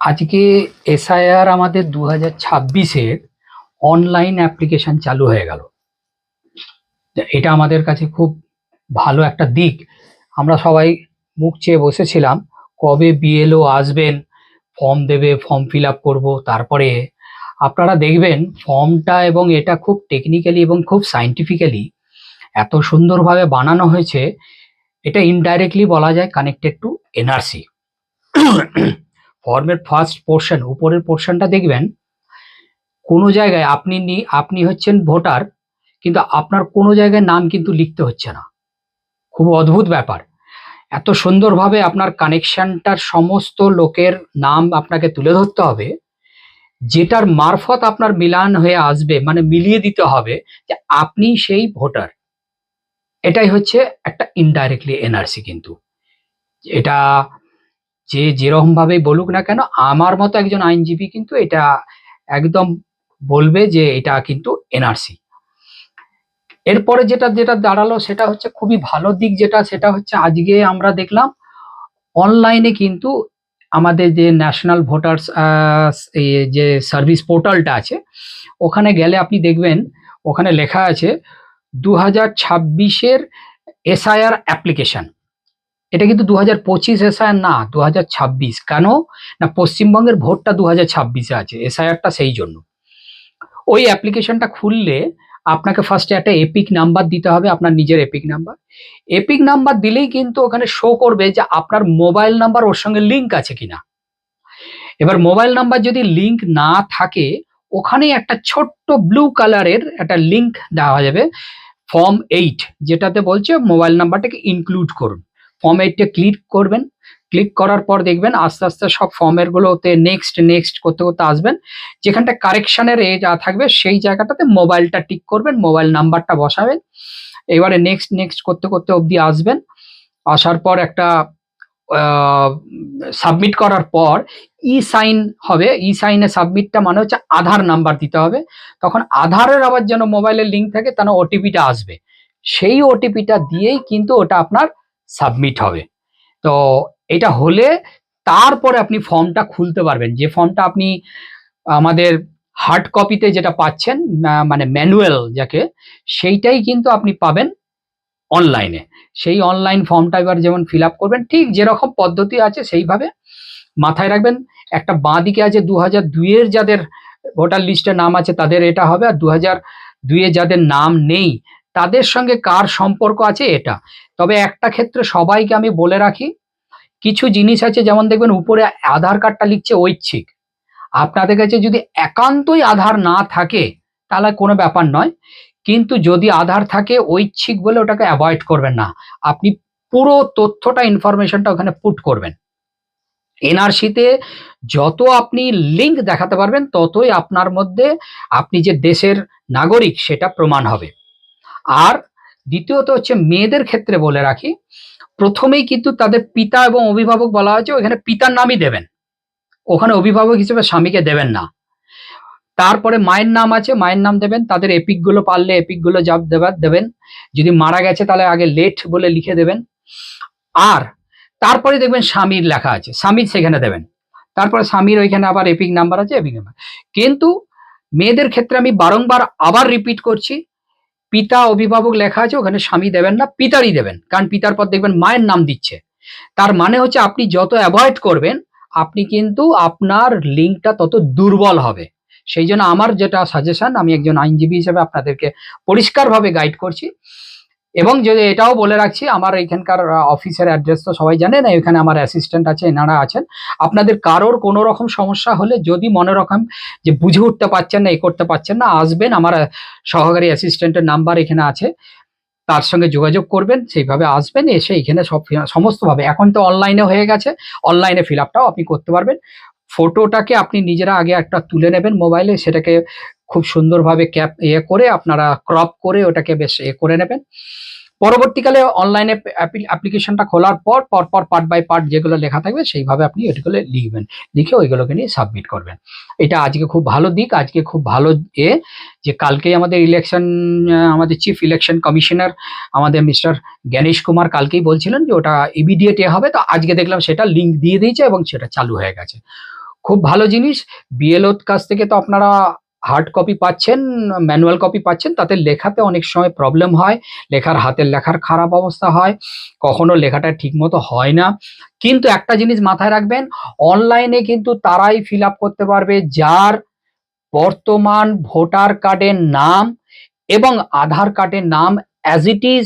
আজকে এসআইআর আমাদের দু হাজার ছাব্বিশের অনলাইন অ্যাপ্লিকেশন চালু হয়ে গেল। এটা আমাদের কাছে খুব ভালো একটা দিক। আমরা সবাই মুখ চেয়ে বসেছিলাম, কবে বিএলও আসবেন ফর্ম দেবে ফর্ম ফিল আপ করব, তারপরে আপনারা দেখবেন ফর্মটা এবং এটা খুব টেকনিক্যালি এবং খুব সাইন্টিফিক্যালি এত সুন্দরভাবে বানানো হয়েছে, এটা ইনডাইরেক্টলি বলা যায় কানেক্টেড টু এনআরসি ফর্মের ফার্স্ট পোর্শন উপরের পোর্শনটা দেখবেন, কোনো জায়গায় আপনি আপনি হচ্ছেন ভোটার, কিন্তু আপনার কোনো জায়গায় নাম কিন্তু লিখতে হচ্ছে না। খুব অদ্ভুত ব্যাপার। এত সুন্দরভাবে আপনার কানেকশনটার সমস্ত লোকের নাম আপনাকে তুলে ধরতে হবে, যেটার মারফত আপনার মিলান হয়ে আসবে মানে মিলিয়ে দিতে হবে যে আপনি সেই ভোটার। এটাই হচ্ছে একটা ইনডাইরেক্টলি এনআরসি কিন্তু। এটা যে যেরকম ভাবে বলুক না কেন, আমার মতো একজন আইনজীবী কিন্তু এটা একদম বলবে যে এটা কিন্তু এনআরসি এরপরে যেটা যেটা দাঁড়াল সেটা হচ্ছে খুবই ভালো দিক যেটা, সেটা হচ্ছে আজকে আমরা দেখলাম অনলাইনে কিন্তু আমাদের যে ন্যাশনাল ভোটার্স যে সার্ভিস পোর্টালটা আছে, ওখানে গেলে আপনি দেখবেন, ওখানে লেখা আছে দু হাজার ছাব্বিশের এসআইআর অ্যাপ্লিকেশন এটা কিন্তু দু হাজার পঁচিশ এসআইআর না দু হাজার ছাব্বিশ। কেন? না, পশ্চিমবঙ্গের ভোটটা দু হাজার ছাব্বিশে আছে, এসআইআরটা সেই জন্য। ওই অ্যাপ্লিকেশনটা খুললে আপনাকে ফার্স্টে একটা এপিক নাম্বার দিতে হবে, আপনার নিজের এপিক নাম্বার এপিক নাম্বার দিলেই কিন্তু ওখানে শো করবে যে আপনার মোবাইল নাম্বার ওর সঙ্গে লিঙ্ক আছে কিনা। এবার মোবাইল নাম্বার যদি লিঙ্ক না থাকে, ওখানে একটা ছোট্ট ব্লু কালারের একটা লিঙ্ক দেওয়া যাবে ফর্ম এইট যেটাতে বলছে মোবাইল নাম্বারটাকে ইনক্লুড করুন। ফর্ম এইটটা ক্লিক করবেন। ক্লিক করার পর দেখবেন আস্তে আস্তে সব ফর্মের গুলোতে নেক্সট নেক্সট করতে করতে আসবেন। যেখানটা কারেকশনের এ যা থাকবে সেই জায়গাটাতে মোবাইলটা টিক করবেন মোবাইল নাম্বারটা বসাবেন। এবারে নেক্সট নেক্সট করতে করতে অবধি আসবেন। আসার পর একটা সাবমিট করার পর ই সাইন হবে ই সাইনে সাবমিটটা মানে হচ্ছে আধার নাম্বার দিতে হবে। তখন আধারের আবার যেন মোবাইলের লিঙ্ক থাকে, তাহলে ওটিপিটা আসবে। সেই ওটিপিটা দিয়েই কিন্তু ওটা আপনার সাবমিট হবে। তো এটা হলে তারপরে আপনি ফর্মটা খুলতে পারবেন। যে ফর্মটা আপনি আমাদের হার্ড কপিতে যেটা পাচ্ছেন মানে ম্যানুয়াল যাকে, সেইটাই কিন্তু আপনি পাবেন অনলাইনে সেই অনলাইন ফর্মটা এবার যেমন ফিল আপ করবেন, ঠিক যেরকম পদ্ধতি আছে সেইভাবে মাথায় রাখবেন। একটা বাঁ দিকে আছে দু হাজার দুইয়ের যাদের ভোটার লিস্টে নাম আছে তাদের এটা হবে, আর দু হাজার দুইয়ে যাদের নাম নেই তাদের সঙ্গে কার সম্পর্ক আছে এটা। তবে একটা ক্ষেত্রে সবাইকে আমি বলে রাখি, কিছু জিনিস আছে যেমন দেখবেন উপরে আধার কার্ডটা লিখছে ঐচ্ছিক। আপনাদের কাছে যদি একান্তই আধার না থাকে, তাহলে কোনো ব্যাপার নয়। কিন্তু যদি আধার থাকে ঐচ্ছিক বলে ওটাকে অ্যাভয়েড করবেন না। আপনি পুরো তথ্যটা ইনফরমেশনটা ওখানে পুট করবেন। এনআরসিতে যত আপনি লিঙ্ক দেখাতে পারবেন, ততই আপনার মধ্যে আপনি যে দেশের নাগরিক, সেটা প্রমাণ হবে। আর দ্বিতীয়ত হচ্ছে মেয়েদের ক্ষেত্রে বলে রাখি, প্রথমেই কিন্তু তাদের পিতা এবং অভিভাবক বলা হয়েছে ওখানে পিতার নামই দেবেন। ওখানে অভিভাবক হিসেবে স্বামীকে দেবেন না। তারপরে মায়ের নাম আছে, মায়ের নাম দেবেন, তাদের এপিকগুলো পারলে এপিকগুলো যাব দেবার দেবেন। যদি মারা গেছে তাহলে আগে লেট বলে লিখে দেবেন। আর তারপরে দেখবেন স্বামীর লেখা আছে, স্বামীর সেখানে দেবেন। তারপরে স্বামীর ওইখানে আবার এপিক নাম্বার আছে, এপিক নাম্বার। কিন্তু মেয়েদের ক্ষেত্রে আমি বারংবার আবার রিপিট করছি পিতা অভিভাবক লেখা আছে, ওখানে স্বামী দেবেন না, পিতারই দেবেন। কারণ পিতার পর দেখবেন মায়ের নাম দিচ্ছে। তার মানে হচ্ছে আপনি যত অ্যাভয়েড করবেন, আপনি কিন্তু আপনার লিঙ্কটা তত দুর্বল হবে। সেই জন্য আমার যেটা সাজেশন আমি একজন আইনজীবী হিসেবে আপনাদেরকে পরিষ্কারভাবে গাইড করছি। এবং যদি এটাও বলে রাখছি, আমার এখানকার অফিসের অ্যাড্রেস তো সবাই জানেন এখানে আমার অ্যাসিস্ট্যান্ট আছে, এনারা আছেন। আপনাদের কারোর কোনো রকম সমস্যা হলে যদি মনে রকম যে বুঝে উঠতে পারছেন না, এ করতে পারছেন না, আসবেন। আমার সহকারী অ্যাসিস্ট্যান্টের নাম্বার এখানে আছে। তার সঙ্গে যোগাযোগ করবেন, সেইভাবে আসবেন, এসে এখানে সব সমস্তভাবে। এখন তো অনলাইনে হয়ে গেছে অনলাইনে ফিল আপটাও আপনি করতে পারবেন। ফটোটাকে আপনি নিজেরা আগে একটা তুলে নেবেন মোবাইলে সেটাকে খুব সুন্দরভাবে ক্যাপ ইয়ে করে আপনারা ক্রপ করে ওটাকে বেশ এ করে নেবেন। পরবর্তীকালে অনলাইনে অ্যাপ্লিকেশনটা খোলার পর পরপর পার্ট বাই পার্ট যেগুলো লেখা থাকবে সেইভাবে আপনি ওইগুলো লিখবেন। লিখে ওইগুলোকে নিয়ে সাবমিট করবেন। এটা আজকে খুব ভালো দিক, আজকে খুব ভালো এ যে কালকেই আমাদের ইলেকশন আমাদের চিফ ইলেকশন কমিশনার আমাদের মিস্টার জ্ঞানেশ কুমার কালকেই বলছিলেন যে ওটা ইমিডিয়েট এ হবে। তো আজকে দেখলাম সেটা লিঙ্ক দিয়ে দিয়েছে এবং সেটা চালু হয়ে গেছে। খুব ভালো জিনিস বিএলওর কাছ থেকে তো আপনারা হার্ড কপি পাচ্ছেন ম্যানুয়াল কপি পাচ্ছেন, তাতে লেখাতে অনেক সময় প্রবলেম হয়, লেখার হাতের লেখার খারাপ অবস্থা হয়, কখনো লেখাটা ঠিকমতো হয় না। কিন্তু একটা জিনিস মাথায় রাখবেন অনলাইনে কিন্তু তারাই ফিল করতে পারবে যার বর্তমান ভোটার কার্ডের নাম এবং আধার কার্ডের নাম অ্যাজ ইট ইজ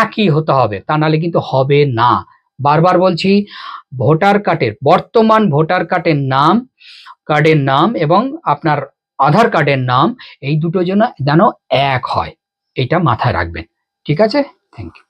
একই হতে হবে, তা নাহলে কিন্তু হবে না। বারবার বলছি, ভোটার কার্ডের, বর্তমান ভোটার কার্ডের নাম কার্ডের নাম এবং আপনার আধার কার্ডের নাম এই দুটো যেন যেন এক হয়। এটা মাথায় রাখবেন। ঠিক আছে? Thank you